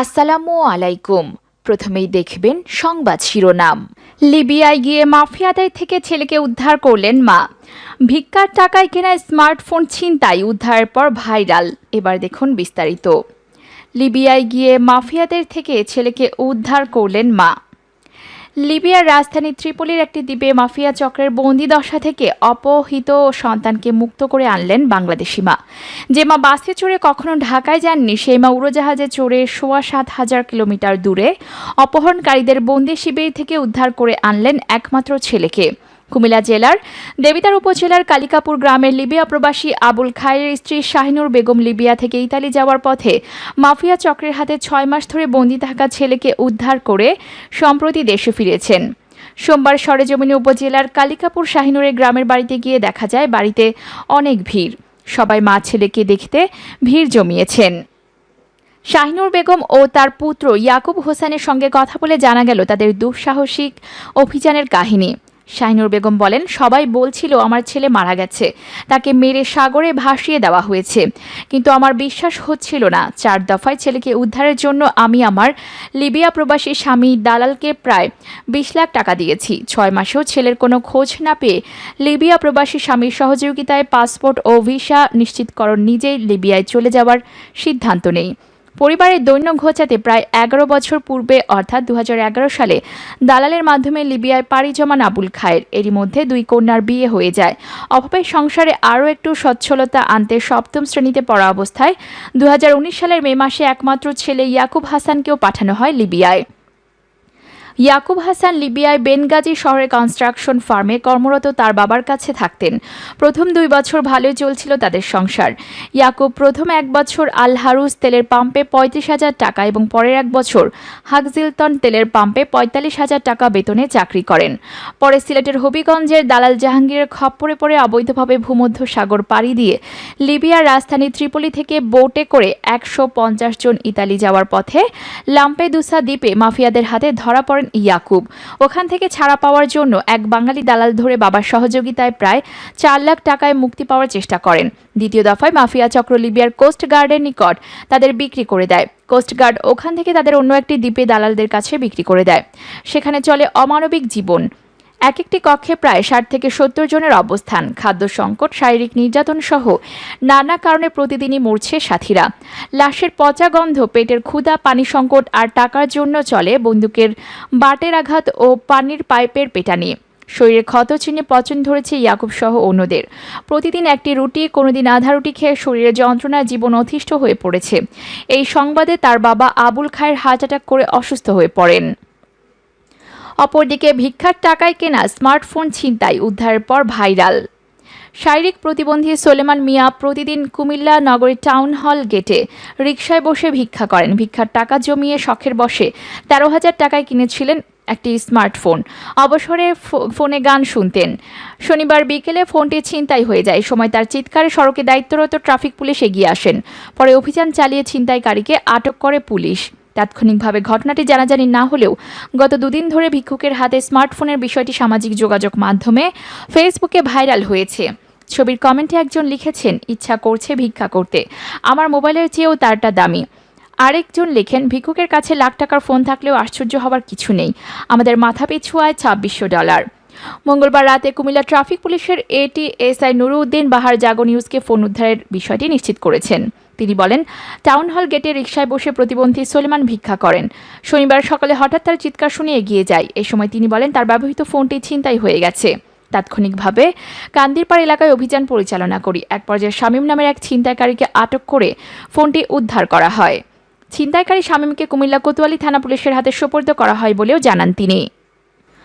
আসসালামু আলাইকুম। প্রথমেই দেখবেন সংবাদ শিরোনাম। লিবিয়ায় গিয়ে মাফিয়াদের থেকে ছেলেকে উদ্ধার করলেন মা। ভিক্ষার টাকায় কেনা স্মার্টফোন ছিনতাই উদ্ধারের পর ভাইরাল। এবার দেখুন বিস্তারিত। লিবিয়ায় গিয়ে মাফিয়াদের থেকে ছেলেকে উদ্ধার করলেন মা। লিবিয়ার রাজধানী ত্রিপলির একটি দ্বীপে মাফিয়া চক্রের বন্দি দশা থেকে অপহিত সন্তানকে মুক্ত করে আনলেন বাংলাদেশি মা। যে মা বাসে চড়ে কখনো ঢাকায় যাননি, সেই মা উড়োজাহাজে চড়ে সোয়া সাত হাজার কিলোমিটার দূরে অপহরণকারীদের বন্দি শিবির থেকে উদ্ধার করে আনলেন একমাত্র ছেলেকে। কুমিল্লা জেলার দেবিতার উপজেলার কালিকাপুর গ্রামের লিবিয়া প্রবাসী আবুল খায়ের স্ত্রী শাহিনুর বেগম লিবিয়া থেকে ইতালি যাওয়ার পথে মাফিয়া চক্রের হাতে ছয় মাস ধরে বন্দি থাকা ছেলেকে উদ্ধার করে সম্প্রতি দেশে ফিরেছেন। সোমবার সরেজমিনী উপজেলার কালিকাপুর শাহিনুরের গ্রামের বাড়িতে গিয়ে দেখা যায় বাড়িতে অনেক ভিড়। সবাই মা ছেলেকে দেখতে ভিড় জমিয়েছেন। শাহিনুর বেগম ও তার পুত্র ইয়াকুব হোসেনের সঙ্গে কথা বলে জানা গেল তাদের দুঃসাহসিক অভিযানের কাহিনী। শাহিনুর বেগম বলেন, সবাই বলছিল আমার ছেলে মারা গেছে। তাকে মেরে সাগরে ভাসিয়ে দেওয়া হয়েছে। কিন্তু আমার বিশ্বাস হচ্ছিল না। চার দফায় ছেলেকে উদ্ধারের জন্য আমি আমার লিবিয়া প্রবাসী স্বামী দালালকে প্রায় বিশ লাখ টাকা দিয়েছি। ছয় মাসেও ছেলের কোনো খোঁজ না পেয়ে লিবিয়া প্রবাসী স্বামীর সহযোগিতায় পাসপোর্ট ও ভিসা নিশ্চিতকরণ নিজেই লিবিয়ায় চলে যাওয়ার সিদ্ধান্ত নেই। পরিবারের দৈন্য ঘোচাতে প্রায় এগারো বছর পূর্বে, অর্থাৎ দু হাজার এগারো সালে, দালালের মাধ্যমে লিবিয়ায় পাড়ি জমান আবুল খায়ের। এরই মধ্যে দুই কন্যার বিয়ে হয়ে যায়। অভাবের সংসারে আরও একটু সচ্ছলতা আনতে সপ্তম শ্রেণীতে পড়া অবস্থায় দু হাজার উনিশ সালের মে মাসে একমাত্র ছেলে ইয়াকুব হাসানকেও পাঠানো হয় লিবিয়ায়। ইয়াকুব হাসান লিবিয়ায় বেনগাজি শহরে কনস্ট্রাকশন ফার্মে কর্মরত তার বাবার কাছে থাকতেন। প্রথম দুই বছর ভালোই চলছিল তাদের সংসার। ইয়াকুব প্রথম এক বছর আল হারুস তেলের পাম্পে পঁয়ত্রিশ হাজার টাকা এবং পরের এক বছর হাকজিলতন তেলের পাম্পে পঁয়তাল্লিশ হাজার টাকা বেতনে চাকরি করেন। পরে সিলেটের হবিগঞ্জের দালাল জাহাঙ্গীরের খপ্পরে পড়ে অবৈধভাবে ভূমধ্য সাগর পাড়ি দিয়ে লিবিয়ার রাজধানী ত্রিপলি থেকে বোটে করে একশো পঞ্চাশ জন ইতালি যাওয়ার পথে লাম্পেদুসা দ্বীপে মাফিয়াদের হাতে ধরা পড়েন ইয়াকুব। ওখান থেকে ছাড়া পাওয়ার জন্য এক বাঙালি দালাল ধরে বাবার সহযোগিতায় প্রায় চার লাখ টাকায় মুক্তি পাওয়ার চেষ্টা করেন। দ্বিতীয় দফায় মাফিয়া চক্র লিবিয়ার কোস্ট গার্ডের নিকট তাদের বিক্রি করে দেয়। কোস্টগার্ড ওখান থেকে তাদের অন্য একটি দ্বীপে দালালদের কাছে বিক্রি করে দেয়। সেখানে চলে অমানবিক জীবন। এক একটি কক্ষে প্রায় ষাট থেকে সত্তর জনের অবস্থান। খাদ্য সংকট, শারীরিক নির্যাতন সহ নানা কারণে প্রতিদিনই মরছে সাথীরা। লাশের পচা গন্ধ, পেটের ক্ষুধা, পানি সংকট আর টাকার জন্য চলে বন্দুকের বাটের আঘাত ও পানির পাইপের পেটানি। শরীরে ক্ষত চিহ্নে পচন ধরেছে ইয়াকুব সহ অন্যদের। প্রতিদিন একটি রুটি, কোনোদিন আধা রুটি খেয়ে শরীরে যন্ত্রণায় জীবন অতিষ্ঠ হয়ে পড়েছে। এই সংবাদে তার বাবা আবুল খায়ের হার্ট অ্যাটাক করে অসুস্থ হয়ে পড়েন। অপরদিকে ভিক্ষার টাকায় কেনা স্মার্টফোন ছিনতাই উদ্ধারের পর ভাইরাল। শারীরিক প্রতিবন্ধী সোলেমান মিয়া প্রতিদিন কুমিল্লা নগরীর টাউন হল গেটে রিকশায় বসে ভিক্ষা করেন। ভিক্ষার টাকা জমিয়ে শখের বসে তেরো হাজার টাকায় কিনেছিলেন একটি স্মার্টফোন। অবসরে ফোনে গান শুনতেন। শনিবার বিকেলে ফোনটি ছিনতাই হয়ে যায়। সময় তার চিৎকারে সড়কে দায়িত্বরত ট্রাফিক পুলিশ এগিয়ে আসেন। পরে অভিযান চালিয়ে ছিনতাইকারীকে আটক করে পুলিশ। তাৎক্ষণিকভাবে ঘটনাটি জানাজানি না হলেও গত দুদিন ধরে ভিক্ষুকের হাতে স্মার্টফোনের বিষয়টি সামাজিক যোগাযোগ মাধ্যমে, ফেসবুকে ভাইরাল হয়েছে। ছবির কমেন্টে একজন লিখেছেন, ইচ্ছা করছে ভিক্ষা করতে। আমার মোবাইলের চেয়েও তারটা দামি। আরেকজন লেখেন, ভিক্ষুকের কাছে লাখ টাকার ফোন থাকলেও আশ্চর্য হওয়ার কিছু নেই। আমাদের মাথা পিছু আয় ছাব্বিশশো ডলার। মঙ্গলবার রাতে কুমিল্লা ট্রাফিক পুলিশের এটিএসআই নুরুদ্দিন বাহার জাগো নিউজকে ফোন উদ্ধারের বিষয়টি নিশ্চিত করেছেন। তিনি বলেন, টাউন হল গেটে রিকশায় বসে প্রতিবন্ধী সলিমান ভিক্ষা করেন। শনিবার সকালে হঠাৎ তার চিৎকার শুনে এগিয়ে যায়। এ সময় তিনি বলেন, তার ব্যবহৃত ফোনটি ছিনতাই হয়ে গেছে। তাৎক্ষণিকভাবে কান্দিরপাড় এলাকায় অভিযান পরিচালনা করি। এক পর্যায়ে শামীম নামের এক ছিনতাইকারীকে আটক করে ফোনটি উদ্ধার করা হয়। ছিনতাইকারী শামীমকে কুমিল্লা কোতোয়ালি থানা পুলিশের হাতে সোপর্দ করা হয় বলেও জানান তিনি।